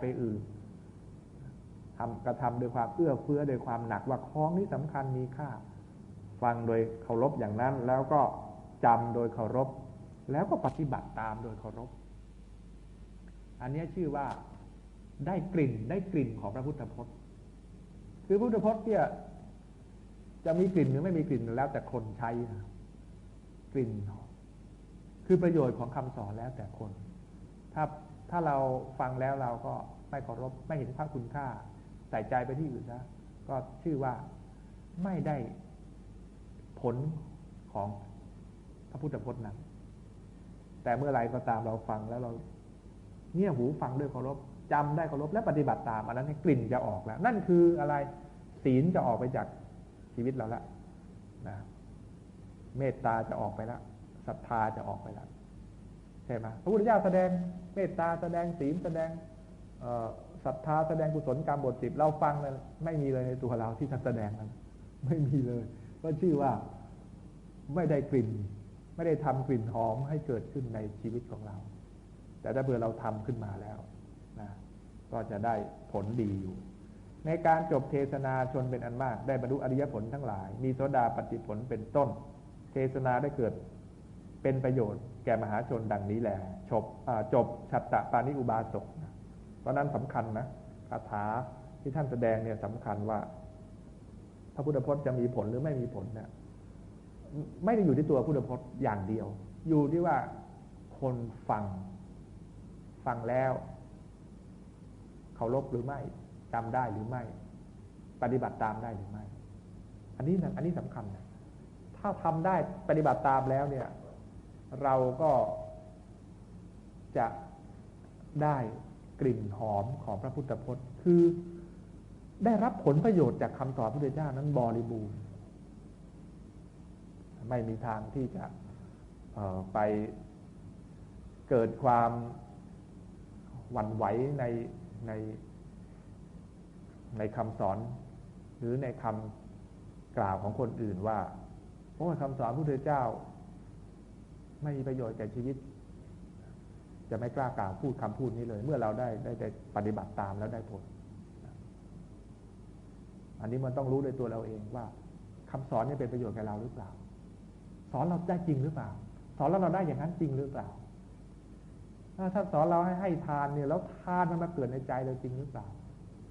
ไปอื่นทำกระทำโดยความเอื้อเฟื้อโดยความหนักว่าของนี้สำคัญมีค่า ฟังโดยเคารพอย่างนั้น แล้วก็จำโดยเคารพ แล้วก็ปฏิบัติตามโดยเคารพ อันนี้ชื่อว่าได้กลิ่นได้กลิ่นของพระพุทธพจน์ คือพุทธพจน์เนี่ยจะมีกลิ่นหรือไม่มีกลิ่นแล้วแต่คนใช้นะกลิ่นคือประโยชน์ของคำสอนแล้วแต่คน ถ้า ถ้าเราฟังแล้วเราก็ไม่เคารพไม่เห็นพระคุณค่าใส่ใจไปที่อื่นนะก็ชื่อว่าไม่ได้ผลของพระพุทธพจน์นั้น แต่เมื่อไรก็ตามเราฟังแล้วเราเงี่ยหูฟังด้วยเคารพจำได้เคารพและปฏิบัติตาม อันนั้นกลิ่นจะออกแล้ว นั่นคืออะไรศีลจะออกไปจากชีวิตเราแล้วนะเมตตาจะออกไปแล้วศรัทธาจะออกไปแล้ว ใช่ไหมพระพุทธเจ้าแสดงเมตตาแสดงศีลแสดงศรัทธาแสดงกุศลกรรมบทสิบเราฟังเลยไม่มีเลยในตัวเราที่ท่านแสดงนั้น ไม่มีเลยก็ชื่อว่าไม่ได้กลิ่น ไม่ได้ทำกลิ่นหอมให้เกิดขึ้นในชีวิตของเรา แต่ถ้าเบื่อเราทำขึ้นมาแล้วนะก็จะได้ผลดีอยู่ ในการจบเทศนาชนเป็นอันมาก ได้บรรลุอริยผลทั้งหลาย มีโสดาปฏิผลเป็นต้น เทศนาได้เกิดเป็นประโยชน์ แก่มหาชนดังนี้แหละจบจบฉัตตะปานิอุบาสกนะเพราะนั้นสำคัญนะคาถาที่ท่านแสดงเนี่ยสำคัญว่าพระพุทธพจน์จะมีผลหรือไม่มีผลเนะไม่ได้อยู่ที่ตัวพุทธพจน์อย่างเดียว อยู่ที่ว่าคนฟัง ฟังแล้วเคารพหรือไม่จำได้หรือไม่ ปฏิบัติตามได้หรือไม่ อันนี้นะอันนี้สำคัญนะถ้าทำได้ปฏิบัติตามแล้วเนี่ย เราก็จะได้กลิ่นหอมของพระพุทธพจน์ คือได้รับผลประโยชน์จากคำสอนพระพุทธเจ้านั้นบริบูรณ์ไม่มีทางที่จะไปเกิดความหวั่นไหวในในในคำสอน หรือในคำกล่าวของคนอื่นว่าเพราะคำสอนพระพุทธเจ้า ไม่มีประโยชน์แก่ชีวิต จะไม่กล้ากล่าวพูดคำพูดนี้เลย เมื่อเราได้ได้ได้ปฏิบัติตามแล้วได้ผล อันนี้มันต้องรู้ในตัวเราเองว่าคำสอนนี้เป็นประโยชน์แก่เราหรือเปล่า สอนเราได้จริงหรือเปล่า สอนแล้วเราได้อย่างนั้นจริงหรือเปล่าถ้าสอนเราให้ให้ทานเนี่ยแล้วทานมันมาเกิดในใจเราจริงหรือเปล่า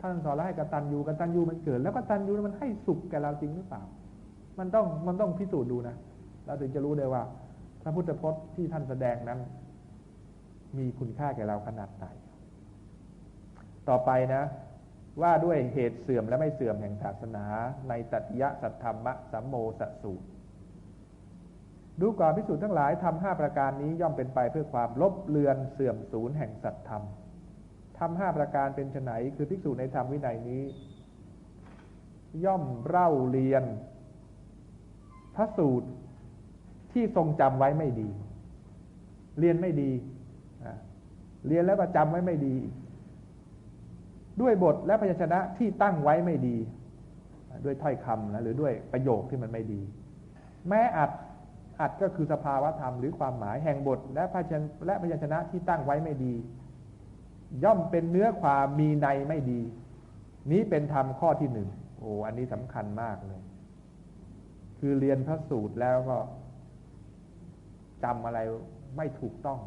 ท่านสอนเราให้กตัญญูกตัญญูมันเกิด แล้วกตัญญูมันให้สุขแก่เราจริงหรือเปล่า มันต้องมันต้องพิสูจน์ดูนะเราถึงจะรู้ได้ว่า พระพุทธพจน์ที่ท่านแสดงนั้น มีคุณค่าแก่เราขนาดไหน ต่อไปนะ ว่าด้วยเหตุเสื่อมและไม่เสื่อมแห่งศาสนาในตัตยะสัทธรรมะสัมโมสสูตร ดูก่อนพิสูจน์ทั้งหลายทำห้าประการนี้ย่อมเป็นไปเพื่อความลบเลือนเสื่อมสูญแห่งสัตธรรมทำห้าประการเป็นไนคือภิกษุในธรรมวินัยนี้ ย่อมเล่าเรียนพระสูตร ที่ทรงจำไว้ไม่ดี เรียนไม่ดี เรียนแล้วก็จำไว้ไม่ดี ด้วยบทและพยัญชนะที่ตั้งไว้ไม่ดี ด้วยถ้อยคำนะหรือด้วยประโยคที่มันไม่ดี แม้อัดอัดก็คือสภาวะธรรมหรือความหมายแห่งบทและพยัญและพยัญชนะที่ตั้งไว้ไม่ดี ย่อมเป็นเนื้อความมีในไม่ดี นี้เป็นธรรมข้อที่หนึ่งโอ้อันนี้สำคัญมากเลย คือเรียนพระสูตรแล้วก็ จำอะไรไม่ถูกต้อง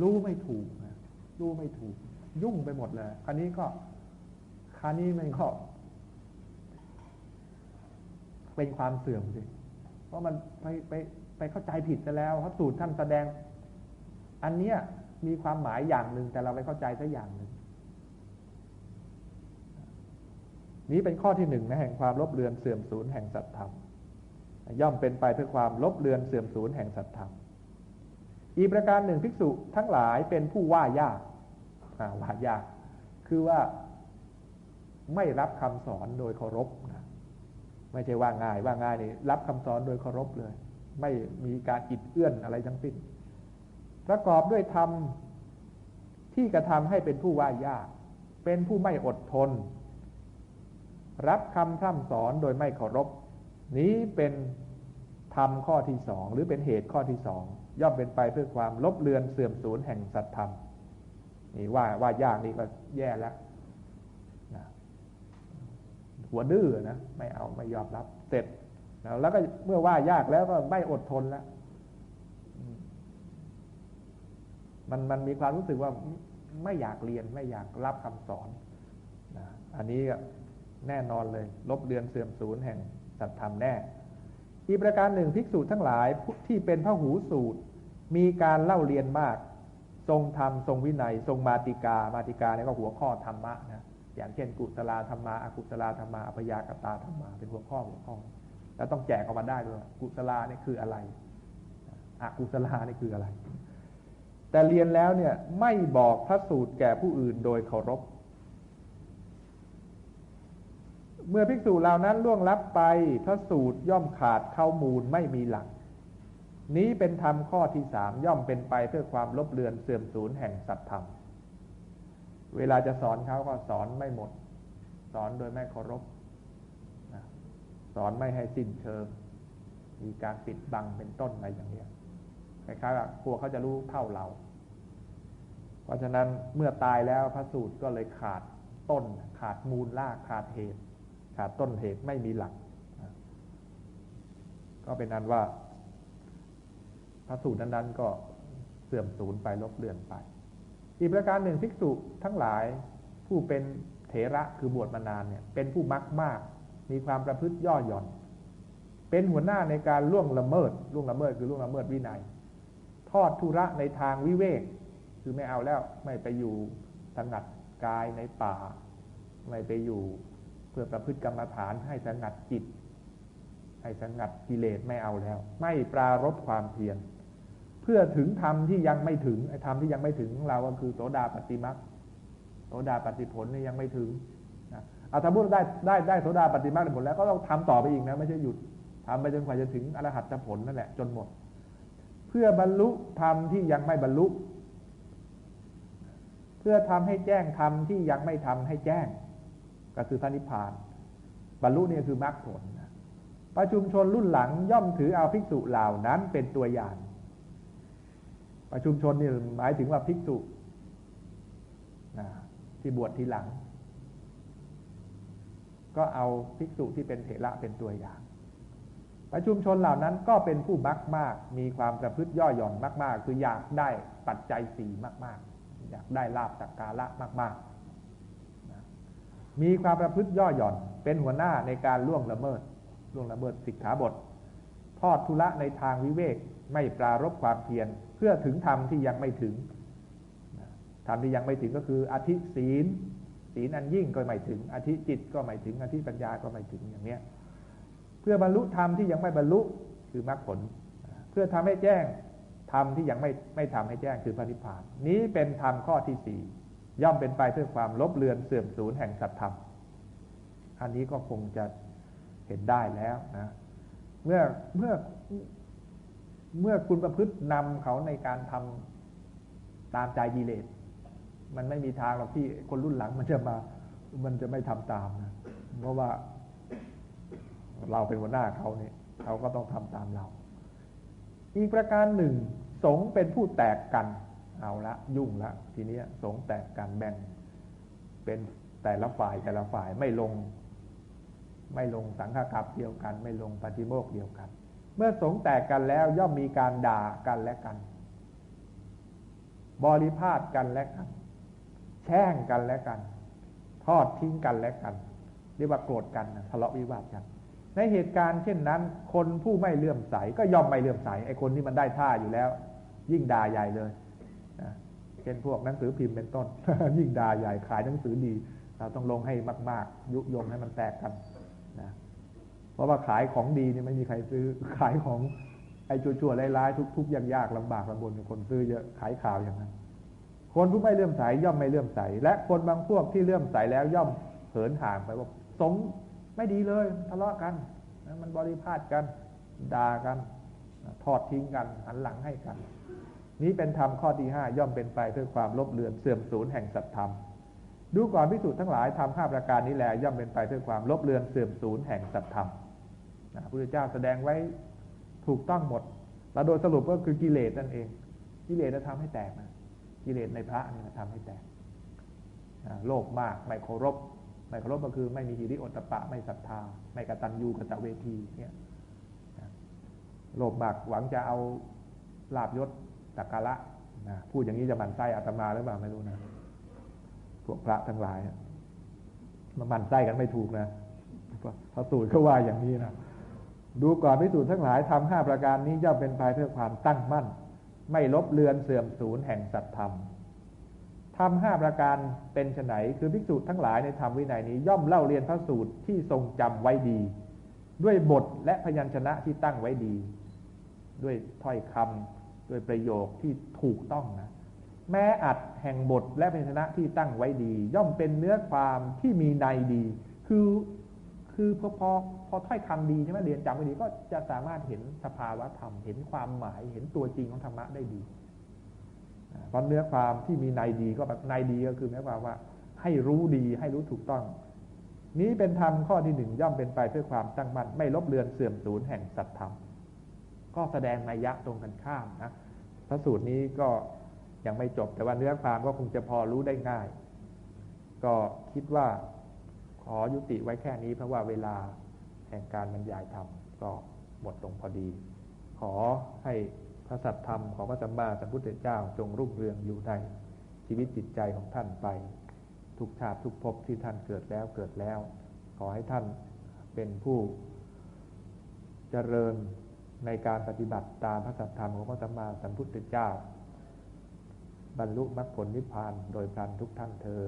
รู้ไม่ถูกรู้ไม่ถูก ยุ่งไปหมดเลยคราวนี้ก็คราวนี้มันก็เป็นความเสื่อมสิเพราะมันไปไปไปเข้าใจผิดซะแล้วเพราะสูตรท่านแสดง อันเนี้ยมีความหมายอย่างหนึ่งแต่เราไปเข้าใจซะอย่างหนึ่งนี้เป็นข้อที่หนึ่งนะแห่งความลบเลือนเสื่อมสูญแห่งสัตธรรม ย่อมเป็นไปเพื่อความลบเลือนเสื่อมสูญแห่งสัตธรรม อีกประการหนึ่งภิกษุทั้งหลายเป็นผู้ว่ายากว่ายาก คือว่าไม่รับคำสอนโดยเคารพนะไม่ใช่ว่าง่ายว่าง่ายนี่รับคำสอนโดยเคารพเลย ไม่มีการอิดเอื้อนอะไรทั้งสิ้น ประกอบด้วยธรรมที่กระทำให้เป็นผู้ว่ายาก เป็นผู้ไม่อดทน รับคำพร่ำสอนโดยไม่เคารพ นี้เป็นธรรมข้อที่สองหรือเป็นเหตุข้อที่สองย่อมเป็นไปเพื่อความลบเลือนเสื่อมสูญแห่งสัตธรรมนี่ว่าว่ายากนี่ก็แย่แล้วนะหัวดื้อนะไม่เอาไม่ยอมรับเสร็จแล้วก็เมื่อว่ายากแล้วก็ไม่อดทนแล้วมันมันมีความรู้สึกว่าไม่อยากเรียนไม่อยากรับคำสอนนะอันนี้แน่นอนเลย ลบเลือนเสื่อมสูญแห่ง สัตธรรมแน่ อีกประการหนึ่งภิกษุทั้งหลายที่เป็นพระหูสูตร มีการเล่าเรียนมาก ทรงธรรมทรงวินัย ทรงมาติกามาติกาเนี่ยก็หัวข้อธรรมะนะอย่างเช่นกุศลธรรมะอกุศลธรรมะอภยากตาธรรมะเป็นหัวข้อหัวข้อ แล้วต้องแจกออกมาได้ด้วยกุศลนี่คืออะไรอกุศลนี่คืออะไร แต่เรียนแล้วเนี่ยไม่บอกพระสูตรแก่ผู้อื่นโดยเคารพ เมื่อภิกษุเหล่านั้นล่วงลับไปพระสูตรย่อมขาดเข้ามูลไม่มีหลัก นี้เป็นธรรมข้อที่สามย่อมเป็นไปเพื่อความลบเลือนเสื่อมสูญแห่งสัตธรรม เวลาจะสอนเขาก็สอนไม่หมด สอนโดยไม่เคารพสอนไม่ให้สิ้นเชิง มีการปิดบังเป็นต้นอะไรอย่างนี้คล้ายๆว่ากลัวเขาจะรู้เท่าเรา เพราะฉะนั้นเมื่อตายแล้วพระสูตรก็เลยขาดต้น ขาดมูลลากขาดเหตุ ขาดต้นเหตุไม่มีหลัก ก็เป็นนั้นว่า พระสูตรนั้นๆ ก็เสื่อมสูญไปลบเลือนไป อีกประการหนึ่งภิกษุทั้งหลายผู้เป็นเถระคือบวชมานานเนี่ย เป็นผู้มักมาก มีความประพฤติย่อหย่อน เป็นหัวหน้าในการล่วงละเมิดล่วงละเมิดคือล่วงละเมิดวินัย ทอดทุระในทางวิเวกคือไม่เอาแล้วไม่ไปอยู่สงัดกายในป่า ไม่ไปอยู่ เพื่อประพฤติกรรมฐานให้สงัดจิต ให้สงัดกิเลสไม่เอาแล้ว ไม่ปรารบความเพียรเพื่อถึงธรรมที่ยังไม่ถึงไอ้ธรรมที่ยังไม่ถึงเราก็คือโสดาปฏิมักโสดาปฏิผลนี่ยังไม่ถึงนะเอาถ้าพูดได้ได้ได้โสดาปฏิมักผลแล้วก็ต้องทำต่อไปอีกนะไม่ใช่หยุดทำไปจนกว่าจะถึงอรหัตผลนั่นแหละจนหมด เพื่อบรรลุธรรมที่ยังไม่บรรลุ เพื่อทำให้แจ้งธรรมที่ยังไม่ทำให้แจ้ง ก็คือพระนิพพาน บรรลุนี่คือมรรคผลประชุมชนรุ่นหลังย่อมถือเอาภิกษุเหล่านั้นเป็นตัวอย่าง ประชุมชนนี่หมายถึงว่าภิกษุที่บวชทีหลัง ก็เอาภิกษุที่เป็นเถระเป็นตัวอย่าง ประชุมชนเหล่านั้นก็เป็นผู้มักมาก มีความประพฤติย่อหย่อนมาก ๆ คืออยากได้ปัจจัยสีมาก ๆ อยากได้ลาบสักการะมาก ๆ มีความประพฤติย่อหย่อน เป็นหัวหน้าในการล่วงละเมิดล่วงละเมิดสิกขาบท ทอดทุระในทางวิเวกไม่ปรารบความเพียรเพื่อถึงธรรมที่ยังไม่ถึงธรรมที่ยังไม่ถึงก็คืออธิศีล ศีลอันยิ่งก็ไม่ถึง อธิจิตก็ไม่ถึง อธิปัญญาก็ไม่ถึงอย่างเนี้ยเพื่อบรรลุธรรมที่ยังไม่บรรลุคือมรรคผล เพื่อทำให้แจ้งธรรมที่ยังไม่ไม่ทำให้แจ้งคือพระนิพพาน นี้เป็นธรรมข้อที่สี่ ย่อมเป็นไปเพื่อความลบเลือนเสื่อมสูญแห่งสัตธรรม อันนี้ก็คงจะเห็นได้แล้วนะ เมื่อเมื่อเมื่อคุณประพฤตินำเขาในการทำตามใจกิเลส มันไม่มีทางหรอกที่คนรุ่นหลังมันจะมา มันจะไม่ทำตามนะ เพราะว่าเราเป็นหัวหน้าเขาเนี่ยเขาก็ต้องทำตามเรา อีกประการหนึ่ง สงเป็นผู้แตกกัน เอาละยุ่งละ ทีนี้สงแตกกันแบ่ง เป็นแต่ละฝ่ายแต่ละฝ่ายไม่ลง ไม่ลงสังฆกรรมเดียวกัน ไม่ลงปฏิโมกเดียวกัน เมื่อสงแตกกันแล้วย่อมมีการด่ากันและกัน บริพาทกันและกัน แช่งกันและกัน ทอดทิ้งกันและกัน เรียกว่าโกรธกันทะเลาะวิวาทกันในเหตุการณ์เช่นนั้น คนผู้ไม่เลื่อมใสก็ย่อมไม่เลื่อมใสไอ้คนที่มันได้ท่าอยู่แล้ว ยิ่งด่าใหญ่เลย เช่นพวกหนังสือพิมพ์เป็นต้น ยิ่งด่าใหญ่ขายหนังสือดี เราต้องลงให้มาก ๆ ยุยงให้มันแตกกันนะเพราะว่าขายของดีนี่ไม่มีใครซื้อขายของไอ้ชั่วๆร้ายๆทุกๆยากๆลำบากลำบนคนซื้อเยอะขายข่าวอย่างนั้น คนผู้ไม่เลื่อมใสย่อมไม่เลื่อมใส และคนบางพวกที่เลื่อมใสแล้วย่อมเหินห่างไปว่าสงไม่ดีเลยทะเลาะกันมันบริพาทกันด่ากัน ทอดทิ้งกันหันหลังให้กัน นี้เป็นธรรมข้อที่ห้าย่อมเป็นไปเพื่อความลบเลือนเสื่อมสูญแห่งสัตธรรม ดูก่อนพิสูจน์ทั้งหลายทำห้าประการนี้แหละย่อมเป็นไปเพื่อความลบเลือนเสื่อมสูญแห่งสัตธรรมพระพุทธเจ้าแสดงไว้ถูกต้องหมดแล้วโดยสรุปก็คือกิเลสนั่นเอง กิเลสจะทำให้แตกนะกิเลสในพระนี่ทำให้แตกโลภมากไม่เคารพไม่เคารพก็คือไม่มีหิริโอตปะไม่ศรัทธา ไม่กตัญญูกตเวทีเนี่ยโลภมากหวังจะเอาลาบยศ สักการะนะพูดอย่างนี้จะมันไส้อาตมาหรือเปล่าไม่รู้นะพวกพระทั้งหลายมันมันไส้กันไม่ถูกนะพระสูตรเขาว่าอย่างนี้นะดูก่อนพิสูจน์ทั้งหลายทำห้าประการนี้ย่อมเป็นภายเพื่อความตั้งมั่น ไม่ลบเลือนเสื่อมสูญแห่งสัตธรรมทำห้าประการเป็นไฉนคือภิกษุทั้งหลายในธรรมวินัยนี้ ย่อมเล่าเรียนพระสูตรที่ทรงจำไว้ดี ด้วยบทและพยัญชนะที่ตั้งไว้ดี ด้วยถ้อยคำด้วยประโยคที่ถูกต้องนะ แม้อัดแห่งบทและพยัญชนะที่ตั้งไว้ดี ย่อมเป็นเนื้อความที่มีในดี คือคือพอพอพอถ้อยคำดีใช่ไหมเรียนจำไว้ดีก็จะสามารถเห็นสภาวะธรรม เห็นความหมายเห็นตัวจริงของธรรมะได้ดีเพราะเนื้อความที่มีในดีก็แบบในดีก็คือหมายความว่า ให้รู้ดีให้รู้ถูกต้อง นี้เป็นธรรมข้อที่หนึ่งย่อมเป็นไปเพื่อความตั้งมั่นไม่ลบเลือนเสื่อมสูญแห่งสัตธรรม ก็แสดงนัยยะตรงกันข้ามนะพระสูตรนี้ก็ยังไม่จบแต่ว่าเนื้อความก็คงจะพอรู้ได้ง่าย ก็คิดว่าขอยุติไว้แค่นี้เพราะว่าเวลาแห่งการบรรยายธรรมก็หมดลงพอดี ขอให้พระสัตธรรมของพระสัมมาสัมพุทธเจ้าจงรุ่งเรืองอยู่ในชีวิตจิตใจของท่านไป ทุกชาติทุกภพที่ท่านเกิดแล้วเกิดแล้ว ขอให้ท่านเป็นผู้เจริญ ในการปฏิบัติตามพระสัทธรรมของพระสัมมาสัมพุทธเจ้า บรรลุมรรคผลนิพพานโดยพลันทุกท่านเธอ